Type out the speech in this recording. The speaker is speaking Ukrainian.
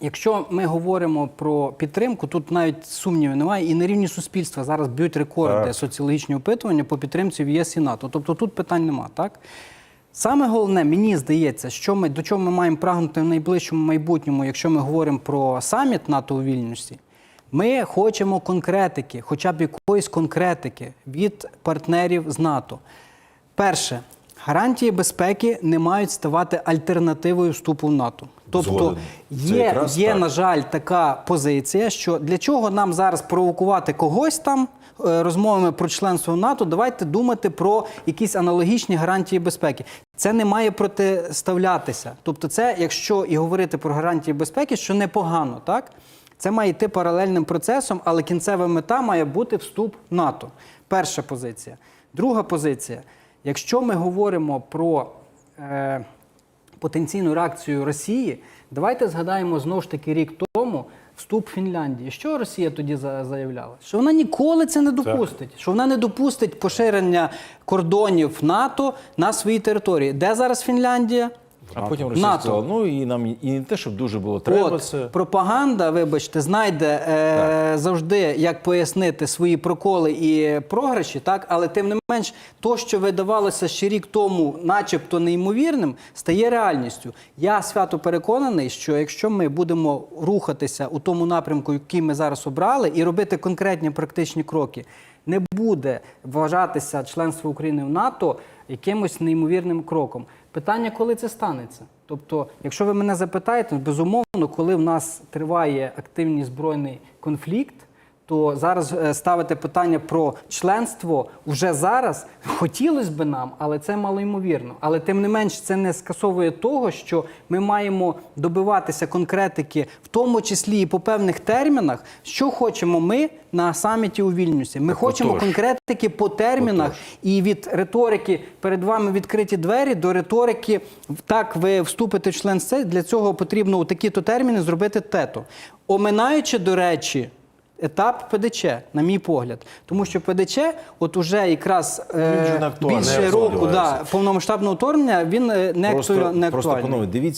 Якщо ми говоримо про підтримку, тут навіть сумнівів немає, і на рівні суспільства зараз б'ють рекорди Так. соціологічні опитування по підтримці в ЄС і НАТО. Тобто тут питань нема, так? Саме головне, мені здається, що ми до чого ми маємо прагнути в найближчому майбутньому, якщо ми говоримо про саміт НАТО у Вільнюсі, ми хочемо конкретики, хоча б якоїсь конкретики від партнерів з НАТО. Перше, гарантії безпеки не мають ставати альтернативою вступу в НАТО. Тобто Згоден. Є, є так. на жаль, така позиція, що для чого нам зараз провокувати когось там е, розмовами про членство в НАТО, давайте думати про якісь аналогічні гарантії безпеки. Це не має протиставлятися. Тобто, це, якщо і говорити про гарантії безпеки, що непогано, так? Це має йти паралельним процесом, але кінцева мета має бути вступ в НАТО. Перша позиція. Друга позиція. Якщо ми говоримо про е, потенційну реакцію Росії, давайте згадаємо знову ж таки рік тому вступ Фінляндії. Що Росія тоді заявляла? Що вона ніколи це не допустить, що вона не допустить поширення кордонів НАТО на своїй території. Де зараз Фінляндія? А потім Росія НАТО. сказала, ну і нам і не те, щоб дуже було треба От, це. пропаганда, вибачте, знайде е, завжди, як пояснити свої проколи і програші, так? але тим не менш, то, що видавалося ще рік тому, начебто неймовірним, стає реальністю. Я свято переконаний, що якщо ми будемо рухатися у тому напрямку, який ми зараз обрали, і робити конкретні практичні кроки, не буде вважатися членство України в НАТО якимось неймовірним кроком. Питання, коли це станеться? Тобто, якщо ви мене запитаєте, безумовно, коли в нас триває активний збройний конфлікт, то зараз е, ставити питання про членство вже зараз хотілося б нам, але це малоймовірно. Але тим не менш, це не скасовує того, що ми маємо добиватися конкретики, в тому числі і по певних термінах, що хочемо ми на саміті у Вільнюсі. Ми хочемо отож. конкретики по термінах і від риторики перед вами відкриті двері до риторики так ви вступите в членство. Для цього потрібно у такі-то терміни зробити тето. Оминаючи, до речі. Етап ПДЧ, на мій погляд, тому що ПДЧ, от уже якраз е, більше року да, повномасштабного вторгнення, він е, не, Просто, актуаль- не просто панове, дивіться.